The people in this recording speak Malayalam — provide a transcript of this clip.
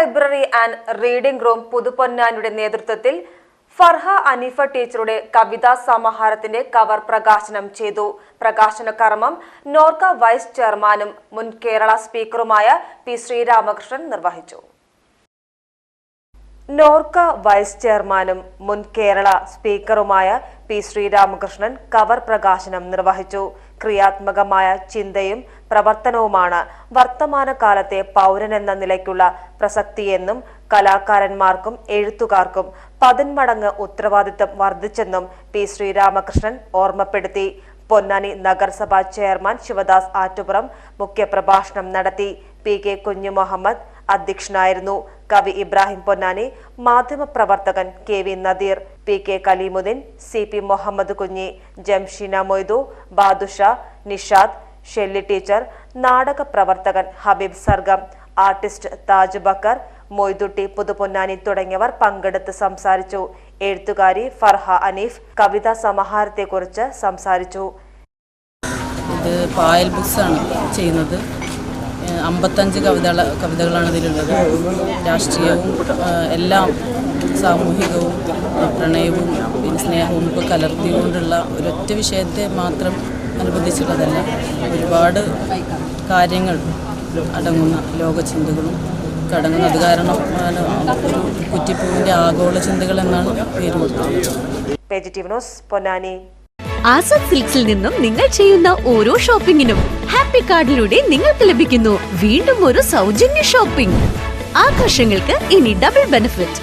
ലൈബ്രറി ആൻഡ് റീഡിംഗ് റൂം പുതുപൊന്നാനിയുടെ നേതൃത്വത്തിൽ ഫർഹ അനീഫ ടീച്ചറുടെ കവിതാ സമാഹാരത്തിന്റെ കവർ പ്രകാശനം ചെയ്തു. പ്രകാശന കർമ്മം നോർക്ക വൈസ് ചെയർമാനും മുൻ കേരള സ്പീക്കറുമായ പി ശ്രീരാമകൃഷ്ണൻ നിർവഹിച്ചു. നോർക്ക വൈസ് ചെയർമാനും മുൻ കേരള സ്പീക്കറുമായ പി ശ്രീരാമകൃഷ്ണൻ കവർ പ്രകാശനം നിർവഹിച്ചു. ക്രിയാത്മകമായ ചിന്തയും പ്രവർത്തനവുമാണ് വർത്തമാനകാലത്തെ പൗരനെന്ന നിലയ്ക്കുള്ള പ്രസക്തിയെന്നും കലാകാരന്മാർക്കും എഴുത്തുകാർക്കും പതിന്മടങ്ങ് ഉത്തരവാദിത്തം വർദ്ധിച്ചെന്നും പി ശ്രീരാമകൃഷ്ണൻ ഓർമ്മപ്പെടുത്തി. പൊന്നാനി നഗരസഭാ ചെയർമാൻ ശിവദാസ് ആറ്റുപുറം മുഖ്യപ്രഭാഷണം നടത്തി. പി കെ കുഞ്ഞു മുഹമ്മദ് അധ്യക്ഷനായിരുന്നു. കവി ഇബ്രാഹിം പൊന്നാനി മാധ്യമപ്രവർത്തകൻ K V Nadeer P K Kaleemuddin C P Muhammad Kunhi Jamsheena Moidu Badusha Nishad Shelly teacher നാടക പ്രവർത്തകൻ ഹബീബ് സർഗം ആർട്ടിസ്റ്റ് താജ് ബക്കർ മൊയ്തുട്ടി പുതുപൊന്നാനി തുടങ്ങിയവർ പങ്കെടുത്ത് സംസാരിച്ചു. എഴുത്തുകാരി ഫർഹ അനീഫ് കവിതാ സമാഹാരത്തെക്കുറിച്ച് സംസാരിച്ചു. ഇത് പായൽ ബുക്സാണ് ചെയ്യുന്നത്. അമ്പത്തഞ്ച് കവിതകൾ കവിതകളാണ് ഇതിലുള്ളത് രാഷ്ട്രീയവും എല്ലാം സാമൂഹികവും പ്രണയവും പിന്നെ സ്നേഹവും ഒക്കെ കലർത്തിക്കൊണ്ടുള്ള ഒരൊറ്റ വിഷയത്തെ മാത്രം അനുബന്ധിച്ചുള്ളതല്ല. ഒരുപാട് കാര്യങ്ങൾ അടങ്ങുന്ന ലോക ചിന്തകളും കടങ്ങുന്ന അത് കാരണം കുറ്റിപ്പൂവിന്റെ കുറ്റിപ്പൂവിന്റെ ആഗോള ചിന്തകൾ എന്നാണ് പേര് പൊന്നാനി. ആസാദ് സിൽക്സിൽ നിന്നും നിങ്ങൾ ചെയ്യുന്ന ഓരോ ഷോപ്പിംഗിനും ഹാപ്പി കാർഡിലൂടെ നിങ്ങൾക്ക് ലഭിക്കുന്നു വീണ്ടും ഒരു സൗജന്യ ഷോപ്പിംഗ്. ആഘോഷങ്ങൾക്ക് ഇനി double benefit